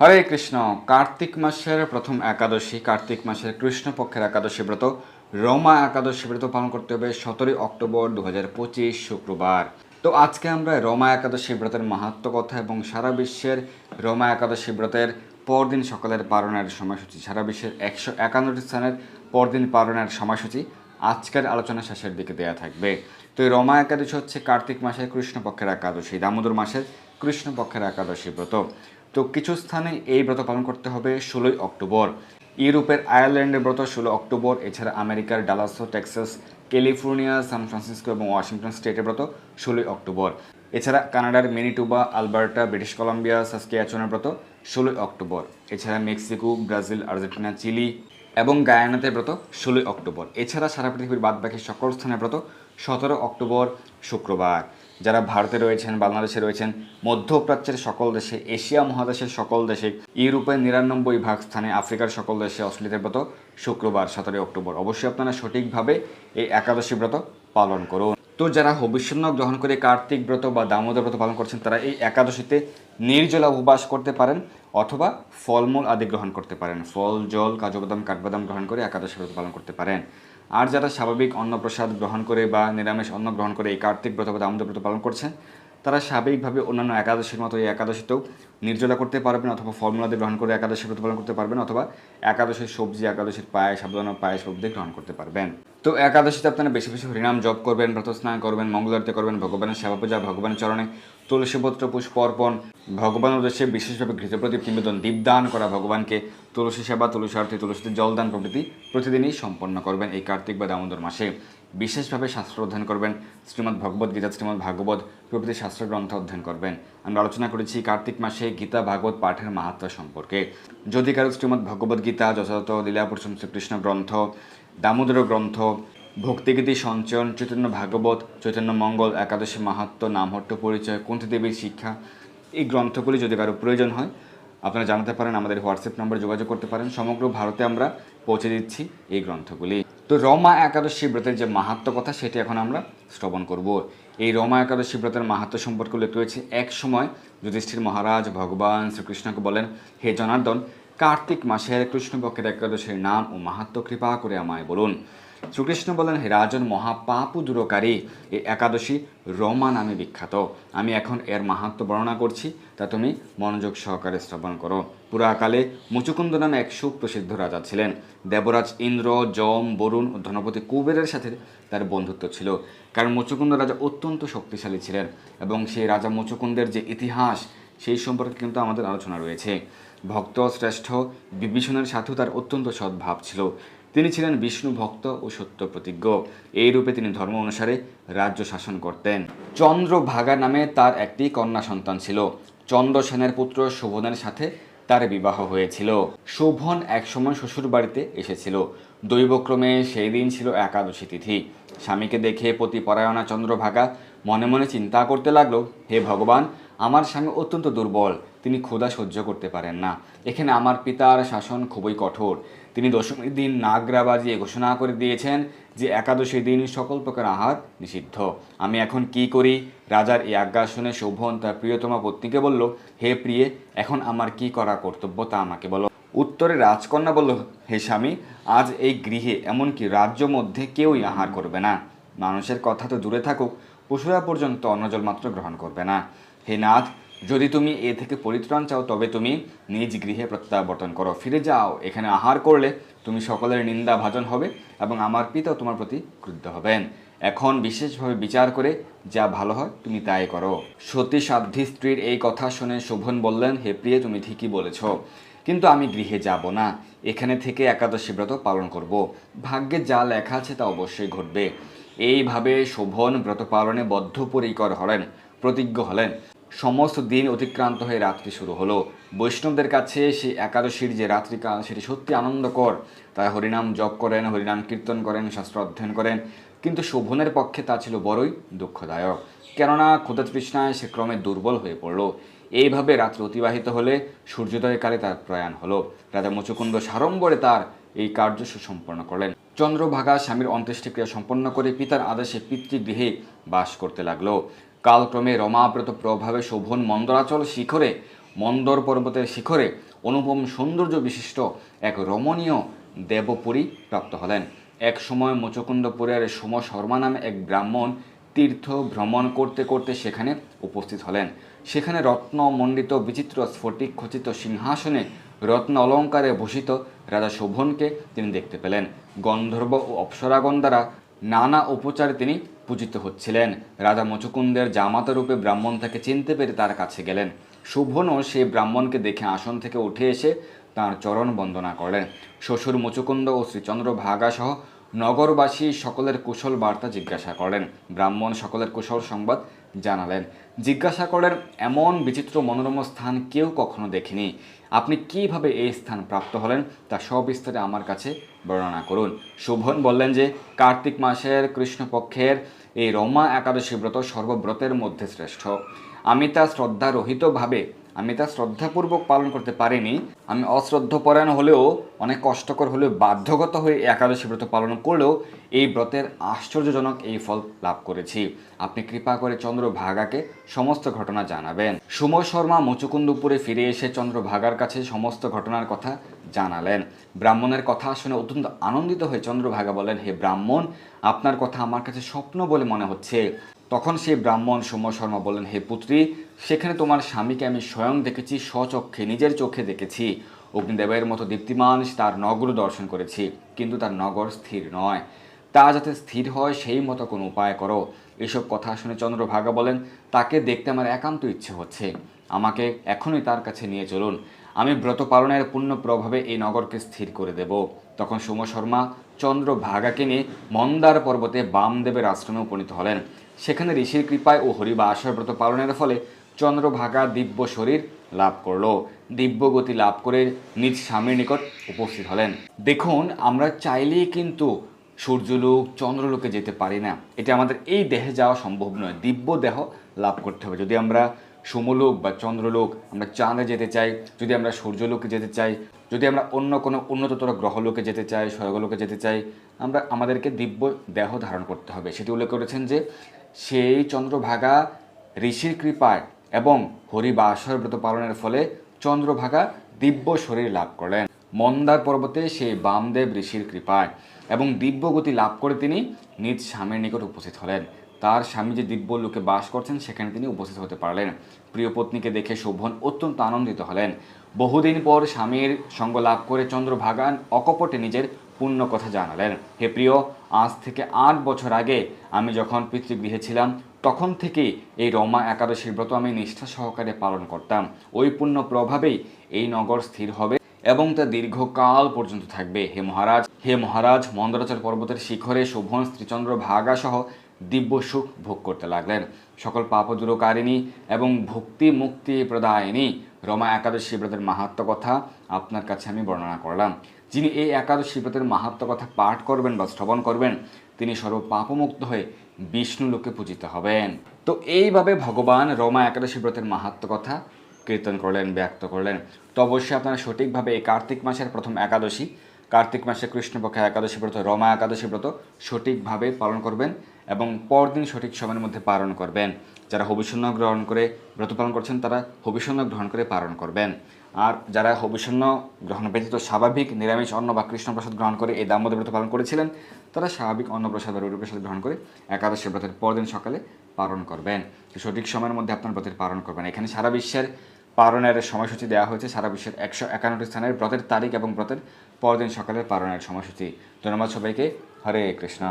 হরে কৃষ্ণ। কার্তিক মাসের প্রথম একাদশী, কার্তিক মাসের কৃষ্ণপক্ষের একাদশী ব্রত, রমা একাদশী ব্রত পালন করতে হবে সতেরোই অক্টোবর দু হাজার পঁচিশ শুক্রবার। তো আজকে আমরা রমা একাদশী ব্রতের মাহাত্ম কথা এবং সারা বিশ্বের রমা একাদশী ব্রতের পরদিন সকালের পালনের সময়সূচি, সারা বিশ্বের একশো একান্নটি স্থানের পরদিন পালনের সময়সূচি আজকের আলোচনা শেষের দিকে দেয়া থাকবে। তো এই রমা একাদশী হচ্ছে কার্তিক মাসের কৃষ্ণপক্ষের একাদশী, দামোদর মাসের কৃষ্ণপক্ষের একাদশী ব্রত। তো কিছু স্থানে এই ব্রত পালন করতে হবে ষোলোই অক্টোবর। ইউরোপের আয়ারল্যান্ডের ব্রত ষোলো অক্টোবর, এছাড়া আমেরিকার ডালাসো, টেক্সাস, ক্যালিফোর্নিয়া, সান ফ্রান্সিসকো এবং ওয়াশিংটন স্টেটের ব্রত ষোলোই অক্টোবর। এছাড়া কানাডার মেনিটুবা, আলবার্টা, ব্রিটিশ কলম্বিয়া, সাসকিয়াচনের ব্রত ষোলোই অক্টোবর। এছাড়া মেক্সিকো, ব্রাজিল, আর্জেন্টিনা, চিলি এবং গায়ানাতে ব্রত ষোলোই অক্টোবর। এছাড়া সারা পৃথিবীর বাদবাকি সকল স্থানের ব্রত সতেরো অক্টোবর, শুক্রবার। যারা ভারতে রয়েছেন, বাংলাদেশে রয়েছেন, মধ্যপ্রাচ্যের সকল দেশে, এশিয়া মহাদেশের সকল দেশে, ইউরোপের নিরানব্বই ভাগ স্থানে আফ্রিকার সকল দেশে অস্ট্রেলিয়ার ব্রত শুক্রবার, সতেরোই অক্টোবর। অবশ্যই আপনারা সঠিকভাবে এই একাদশী ব্রত পালন করুন। তো যারা হবিষ্যন্ন গ্রহণ করে কার্তিক ব্রত বা দামোদর ব্রত পালন করছেন, তারা এই একাদশীতে নির্জলা উপবাস করতে পারেন অথবা ফলমূল আদি গ্রহণ করতে পারেন। ফল, জল কাজু বাদাম কাঠবাদাম গ্রহণ করে একাদশী ব্রত পালন করতে পারেন। আর যারা স্বাভাবিক অন্নপ্রসাদ গ্রহণ করে বা নিরামিষ অন্ন গ্রহণ করে এই কার্তিক ব্রত বা দামোদর ব্রত পালন করছেন তারা স্বাভাবিকভাবে অন্যান্য একাদশীর মতো এই একাদশীতেও নির্জলা করতে পারবেন অথবা ফর্মুলাদি গ্রহণ করে একাদশী ব্রত পালন করতে পারবেন অথবা একাদশীর সবজি, একাদশীর পায়ে সাবধান পায়েস সবজি গ্রহণ করতে পারবেন। তো একাদশীতে আপনারা বেশি বেশি হরিনাম জপ করবেন ব্রত স্নান করবেন মঙ্গলারতি করবেন, ভগবানের সেবা পূজা ভগবানের চরণে তুলসীপত্র পুষ্প অর্পণ ভগবান উদ্দেশ্যে বিশেষভাবে ঘৃতপ্রদীপ নিবেদন দীপদান করা, ভগবানকে তুলসী সেবা, তুলসী আরতি, তুলসীতে জলদান প্রভৃতি প্রতিদিনই সম্পন্ন করবেন এই কার্তিক বা দামোদর মাসে। বিশেষভাবে শাস্ত্র অধ্যয়ন করবেন। শ্রীমদ্ ভগবত গীতা, শ্রীমদ্ ভাগবত প্রভৃতি শাস্ত্র গ্রন্থ অধ্যয়ন করবেন। আমরা আলোচনা করেছি কার্তিক মাসে গীতা, ভাগবত পাঠের মাহাত্ম সম্পর্কে। যদি কারও শ্রীমদ্ ভগবত গীতা, যথাযথ লীলাপুরুষম শ্রীকৃষ্ণ গ্রন্থ, দামোদর গ্রন্থ, ভক্তিগীতি সঞ্চয়ন, চৈতন্য ভাগবত, চৈতন্য মঙ্গল, একাদশী মাহাত্ম, নামহট্ট পরিচয়, কুন্তি দেবীর শিক্ষা, এই গ্রন্থগুলি যদি কারও প্রয়োজন হয়, আপনারা জানাতে পারেন, আমাদের হোয়াটসঅ্যাপ নম্বরে যোগাযোগ করতে পারেন। সমগ্র ভারতে আমরা পৌঁছে দিচ্ছি এই গ্রন্থগুলি। তো রমা একাদশী ব্রতের যে মাহাত্ম কথা, সেটি এখন আমরা শ্রবণ করব। এই রমা একাদশী ব্রতের মাহাত্ম সম্পর্কে উল্লেখ রয়েছে। এক সময় যুধিষ্ঠির মহারাজ ভগবান শ্রীকৃষ্ণকে বলেন, হে জনার্দন, কার্তিক মাসের কৃষ্ণপক্ষের একাদশীর নাম ও মাহাত্ম কৃপা করে আমায় বলুন। শ্রীকৃষ্ণ বলেন, হে রাজন মহাপাপ দূরকারী এই একাদশী রমা নামে বিখ্যাত। আমি এখন এর মাহাত্ম বর্ণনা করছি, তা তুমি মনোযোগ সহকারে শ্রবণ করো। পুরাকালে মুচুকুন্দ নামে এক সুপ্রসিদ্ধ রাজা ছিলেন। দেবরাজ ইন্দ্র, যম, বরুণ ও ধনপতি কুবেরের সাথে তার বন্ধুত্ব ছিল, কারণ মুচুকুন্দ রাজা অত্যন্ত শক্তিশালী ছিলেন এবং সেই রাজা মুচুকুন্দের যে ইতিহাস, সেই সম্পর্কে কিন্তু আমাদের আলোচনা রয়েছে। ভক্ত, শ্রেষ্ঠ, বিভীষণের সাথেও তার অত্যন্ত সদ্ভাব ছিল। তিনি ছিলেন বিষ্ণু ভক্ত ও সত্য প্রতিজ্ঞ। এই রূপে তিনি ধর্ম অনুসারে রাজ্য শাসন করতেন। চন্দ্রভাগা নামে তার একটি কন্যা সন্তান ছিল। চন্দ্রসেনের পুত্র শোভনের সাথে তার বিবাহ হয়েছিল। শোভন একসময় শ্বশুর বাড়িতে এসেছিল। দৈবক্রমে সেই দিন ছিল একাদশী তিথি। স্বামীকে দেখে পতিপরায়ণা চন্দ্রভাগা মনে মনে চিন্তা করতে লাগল, হে ভগবান, আমার স্বামী অত্যন্ত দুর্বল। তিনি ক্ষুধা সহ্য করতে পারেন না। এখানে আমার পিতার শাসন খুবই কঠোর। তিনি দশমীর দিন নাগরা বাজিয়ে ঘোষণা করে দিয়েছেন যে একাদশী দিন সকল প্রকার আহার নিষিদ্ধ। আমি এখন কি করি? রাজার এই আজ্ঞা শুনে শোভন তার প্রিয়তমা পত্নীকে বলল, হে প্রিয়ে, এখন আমার কি করা কর্তব্য তা আমাকে বলো। উত্তরে রাজকন্যা বলল, হে স্বামী, আজ এই গৃহে এমনকি রাজ্য মধ্যে কেউই আহার করবে না। মানুষের কথা তো দূরে থাকুক, পশুরা পর্যন্ত অন্নজল মাত্র গ্রহণ করবে না। হে নাথ যদি তুমি এ থেকে পরিত্রাণ চাও, তবে তুমি নিজ গৃহে প্রত্যাবর্তন করো। ফিরে যাও, এখানে আহার করলে তুমি সকলের নিন্দা ভাজন হবে এবং আমার পিতাও তোমার প্রতি ক্রুদ্ধ হবেন। এখন বিশেষভাবে বিচার করে যা ভালো হয়, তুমি তাই করো। সতী সাধ্যী স্ত্রীর এই কথা শুনে শোভন বললেন, হে প্রিয়ে, তুমি ঠিকই বলেছ, কিন্তু আমি গৃহে যাব না। এখানে থেকে একাদশী ব্রত পালন করব। ভাগ্যে যা লেখা আছে তা অবশ্যই ঘটবে। এইভাবে শোভন ব্রত পালনে বদ্ধপরিকর হলেন, প্রতিজ্ঞ হলেন। সমস্ত দিন অতিক্রান্ত হয়ে রাত্রি শুরু হলো। বৈষ্ণবদের কাছে সেই একাদশীর যে রাত্রিকাল, সেটি সত্যি আনন্দকর। তারা হরিনাম জপ করেন, হরিনাম কীর্তন করেন, শাস্ত্র অধ্যয়ন করেন। কিন্তু শোভনের পক্ষে তা ছিল বড়ই দুঃখদায়ক। কেননা ক্ষুদা তৃষ্ণায় সে ক্রমে দুর্বল হয়ে পড়ল। এইভাবে রাত্রি অতিবাহিত হলে সূর্যোদয়কালে তার প্রয়াণ হলো। রাজা মুচুকুন্দ সাড়ম্বরে তার এই কার্য সুসম্পন্ন করলেন। চন্দ্রভাগা স্বামীর অন্ত্যেষ্টিক্রিয়া সম্পন্ন করে পিতার আদেশে পিতৃগৃহে বাস করতে লাগল। কালক্রমে রমাব্রত প্রভাবে শোভন মন্দরাচল শিখরে, মন্দর পর্বতের শিখরে অনুপম সৌন্দর্য বিশিষ্ট এক রমণীয় দেবপুরী প্রাপ্ত হলেন। এক সময় মুচকুন্দপুরের সোম শর্মা নামে এক ব্রাহ্মণ তীর্থ ভ্রমণ করতে করতে সেখানে উপস্থিত হলেন। সেখানে রত্নমণ্ডিত বিচিত্র স্ফটিক খচিত সিংহাসনে রত্ন অলঙ্কারে ভূষিত রাজা শোভনকে তিনি দেখতে পেলেন। গন্ধর্ব ও অপ্সরাগণ দ্বারা নানা উপচারে তিনি পূজিত হচ্ছিলেন। রাজা মুচুকুন্দের জামাতা রূপে ব্রাহ্মণ তাকে চিনতে পেরে তার কাছে গেলেন। শুভনও সেই ব্রাহ্মণকে দেখে আসন থেকে উঠে এসে তাঁর চরণ বন্দনা করলেন। শ্বশুর মুচুকুন্দ ও শ্রীচন্দ্র ভাগাসহ নগরবাসী সকলের কুশল বার্তা জিজ্ঞাসা করেন ব্রাহ্মণ সকলের কুশল সংবাদ জানালেন। জিজ্ঞাসা করেন এমন বিচিত্র মনোরম স্থান কেউ কখনো দেখেনি। আপনি কীভাবে এই স্থান প্রাপ্ত হলেন তা সবিস্তারে আমার কাছে বর্ণনা করুন। শোভন বললেন যে, কার্তিক মাসের কৃষ্ণপক্ষের এই রমা একাদশী ব্রত সর্বব্রতের মধ্যে শ্রেষ্ঠ। আমি তা শ্রদ্ধারহিতভাবে আমি তা শ্রদ্ধাপূর্বক পালন করতে পারিনি। আমি অশ্রদ্ধপরায়ণ হলেও, অনেক কষ্টকর হলেও, বাধ্যগত হয়ে একাদশী ব্রত পালন করলেও এই ব্রতের আশ্চর্যজনক এই ফল লাভ করেছি। আপনি কৃপা করে চন্দ্রভাগাকে সমস্ত ঘটনা জানাবেন। সুময় শর্মা মুচুকুন্দপুরে ফিরে এসে চন্দ্রভাগার কাছে সমস্ত ঘটনার কথা জানালেন। ব্রাহ্মণের কথা শুনে অত্যন্ত আনন্দিত হয়ে চন্দ্রভাগা বলেন, হে ব্রাহ্মণ, আপনার কথা আমার কাছে স্বপ্ন বলে মনে হচ্ছে। তখন সেই ব্রাহ্মণ সৌম্য শর্মা বললেন হে পুত্রী, সেখানে তোমার স্বামীকে আমি স্বয়ং দেখেছি, স্বচক্ষে, নিজের চোখে দেখেছি। অগ্নিদেবের মতো দীপ্তিমান তার নগর দর্শন করেছি, কিন্তু তার নগর স্থির নয়। তা যাতে স্থির হয়, সেই মতো কোনো উপায় করো। এসব কথা শুনে চন্দ্রভাগা বলেন, তাকে দেখতে আমার একান্ত ইচ্ছে হচ্ছে। আমাকে এখনই তার কাছে নিয়ে চলুন। আমি ব্রত পালনের পূর্ণ প্রভাবে এই নগরকে স্থির করে দেব। তখন সোম শর্মা চন্দ্র ভাগাকে নিয়ে মন্দার পর্বতে বামদেবের আশ্রমে উপনীত হলেন। সেখানে ঋষির কৃপায় ও হরিবাসর ব্রত পালনের ফলে চন্দ্রভাগা দিব্য শরীর লাভ করল। দিব্য গতি লাভ করে নিজ স্বামীর নিকট উপস্থিত হলেন। দেখুন, আমরা চাইলেই কিন্তু সূর্যলোক, চন্দ্রলোকে যেতে পারি না। এটা আমাদের এই দেহে যাওয়া সম্ভব নয়। দিব্য দেহ লাভ করতে হবে। যদি আমরা সমলোক বা চন্দ্রলোক, আমরা চাঁদে যেতে চাই, যদি আমরা সূর্যলোকে যেতে চাই, যদি আমরা অন্য কোনো উন্নততর গ্রহলোকে যেতে চাই, স্বর্গলোকে যেতে চাই, আমরা আমাদেরকে দিব্য দেহ ধারণ করতে হবে। সেটি উল্লেখ করেছেন যে সেই চন্দ্রভাগা ঋষির কৃপায় এবং হরিবাসর ব্রত পালনের ফলে চন্দ্রভাগা দিব্য শরীর লাভ করলেন। মন্দার পর্বতে সেই বামদেব ঋষির কৃপায় এবং দিব্য গতি লাভ করে তিনি নিজ স্বামীর নিকট উপস্থিত হলেন। তার স্বামী যে দিব্য লোকে বাস করছেন, সেখানে তিনি উপস্থিত হতে পারলেন। প্রিয় পত্নীকে দেখে শোভন অত্যন্ত আনন্দিত হলেন। বহুদিন পর স্বামীর সঙ্গ লাভ করে চন্দ্রভাগান অকপটে নিজের পূর্ণ কথা জানালেন। হে প্রিয়, আজ থেকে আট বছর আগে আমি যখন পিতৃগৃহে ছিলাম, তখন থেকেই এই রমা একাদশীর ব্রত আমি নিষ্ঠা সহকারে পালন করতাম। ওই পূর্ণ প্রভাবেই এই নগর স্থির হবে এবং তা দীর্ঘকাল পর্যন্ত থাকবে। হে মহারাজ হে মহারাজ মন্দরাচল পর্বতের শিখরে শোভন শ্রীচন্দ্র ভাগা সহ দিব্য সুখ ভোগ করতে লাগলেন। সকল পাপদূরকারিণী এবং ভক্তি মুক্তি প্রদায়িনী রমা একাদশী ব্রতের মাহাত্ম কথা আপনার কাছে আমি বর্ণনা করলাম। যিনি এই একাদশী ব্রতের মাহাত্ম কথা পাঠ করবেন বা শ্রবণ করবেন, তিনি সর্বপাপমুক্ত হয়ে বিষ্ণু লোকে পূজিত হবেন। তো এইভাবে ভগবান রমা একাদশী ব্রতের মাহাত্ম কথা কীর্তন করলেন, ব্যক্ত করলেন। তো অবশ্যই আপনারা সঠিকভাবে এই কার্তিক মাসের প্রথম একাদশী, কার্তিক মাসে কৃষ্ণপক্ষে একাদশী ব্রত, রমা একাদশী ব্রত সঠিকভাবে পালন করবেন। এবং পরদিন সঠিক সময়ের মধ্যে পালন করবেন। যারা হবিষণ্য গ্রহণ করে ব্রত পালন করছেন, তারা হবিষণ্য গ্রহণ করে পালন করবেন। আর যারা হবিষণ্য গ্রহণ ব্যতীত স্বাভাবিক, নিরামিষ অন্ন বা কৃষ্ণপ্রসাদ গ্রহণ করে এই দামোদর ব্রত পালন করেছিলেন, তারা স্বাভাবিক অন্নপ্রসাদ বা রুটিপ্রসাদ গ্রহণ করে একাদশী ব্রতের পরদিন সকালে পালন করবেন। সঠিক সময়ের মধ্যে আপনার ব্রতের পালন করবেন। এখানে সারা বিশ্বের পালনের সময়সূচি দেওয়া হয়েছে, সারা বিশ্বের একশো একান্নটি স্থানের ব্রতের তারিখ এবং ব্রতের পরদিন সকালের পালনের সময়সূচি। ধন্যবাদ সবাইকে। হরে কৃষ্ণ।